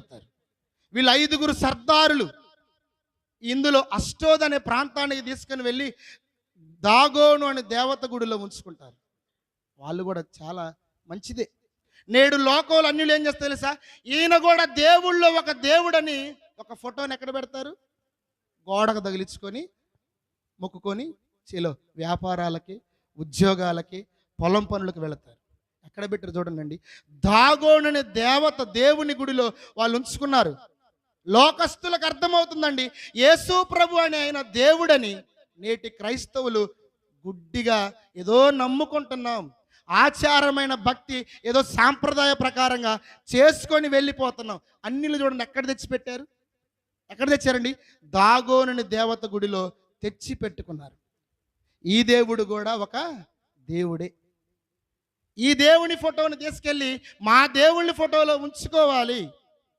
వెళ్ళిపోతారు వీళ్ళు ఐదుగురు సర్దారులు. ఇందులో అష్టోద్ అనే ప్రాంతానికి తీసుకుని వెళ్ళి దాగోను అనే దేవత గుడిలో ఉంచుకుంటారు. వాళ్ళు కూడా చాలా మంచిదే. నేడు లోకంలో అన్యులు ఏం చేస్తారు తెలుసా? ఈయన కూడా దేవుళ్ళో ఒక దేవుడని ఒక ఫోటోని ఎక్కడ పెడతారు? గోడకు తగిలించుకొని మొక్కుకొని చీలో వ్యాపారాలకి ఉద్యోగాలకి పొలం పనులకు వెళతారు. ఎక్కడ పెట్టారు చూడండి దాగోననే దేవత దేవుని గుడిలో వాళ్ళు ఉంచుకున్నారు. లోకస్తులకు అర్థమవుతుందండి. యేసు ప్రభు అని ఆయన దేవుడని నేటి క్రైస్తవులు గుడ్డిగా ఏదో నమ్ముకుంటున్నాం. ఆచారమైన భక్తి ఏదో సాంప్రదాయ ప్రకారంగా చేసుకొని వెళ్ళిపోతున్నాం. అన్నిలు చూడండి ఎక్కడ తెచ్చిపెట్టారు? ఎక్కడ తెచ్చారండి? దాగోనని దేవత గుడిలో తెచ్చి పెట్టుకున్నారు ఈ దేవుడు కూడా ఒక దేవుడే. ఈ దేవుని ఫోటోని తీసుకెళ్ళి మా దేవుని ఫోటోలో ఉంచుకోవాలి.